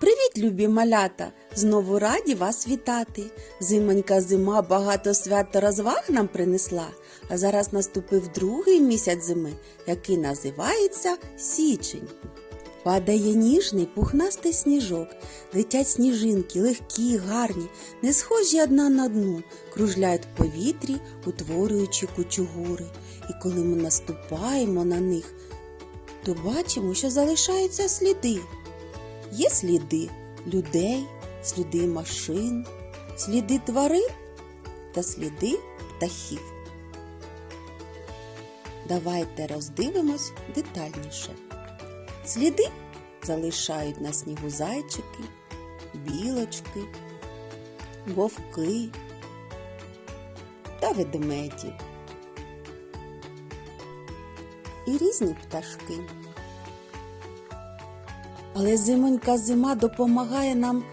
Привіт, любі малята! Знову раді вас вітати. Зимонька зима багато свят та розваг нам принесла, а зараз наступив другий місяць зими, який називається січень. Падає ніжний пухнастий сніжок, летять сніжинки, легкі, гарні, не схожі одна на одну, кружляють в повітрі, утворюючи кучугури. І коли ми наступаємо на них, то бачимо, що залишаються сліди. Є сліди людей, сліди машин, сліди тварин та сліди птахів. Давайте роздивимось детальніше. Сліди залишають на снігу зайчики, білочки, вовки та ведмеді. І різні пташки. Але зимонька зима допомагає нам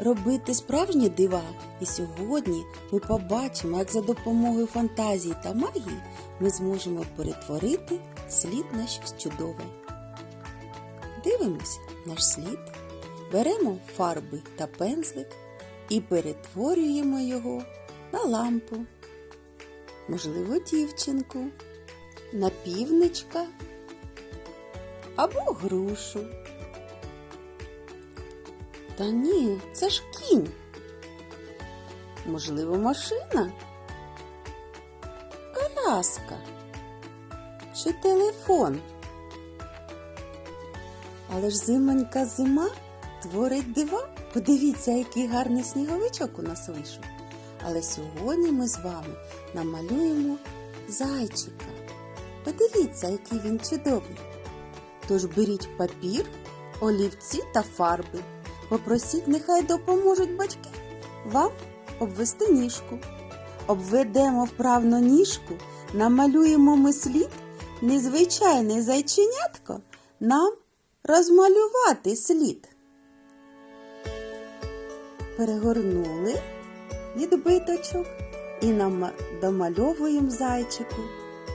робити справжні дива. І сьогодні ми побачимо, як за допомогою фантазії та магії ми зможемо перетворити слід на щось чудове. Дивимося наш слід, беремо фарби та пензлик і перетворюємо його на лампу, можливо, дівчинку, на півничка або грушу. Та ні, це ж кінь. Можливо, машина? Коляска чи телефон. Але ж зимонька зима творить дива. Подивіться, який гарний сніговичок у нас вийшов. Але сьогодні ми з вами намалюємо зайчика. Подивіться, який він чудовий. Тож беріть папір, олівці та фарби. Попросіть, нехай допоможуть батьки вам обвести ніжку. Обведемо вправно ніжку, намалюємо ми слід, незвичайне зайченятко нам розмалювати слід. Перегорнули відбиточок і домальовуємо зайчику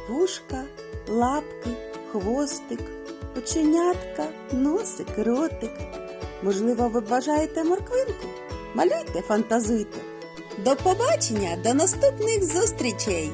вушка, лапки, хвостик, оченятка, носик, ротик. Можливо, ви бажаєте морквинку? Малюйте, фантазуйте. До побачення, до наступних зустрічей!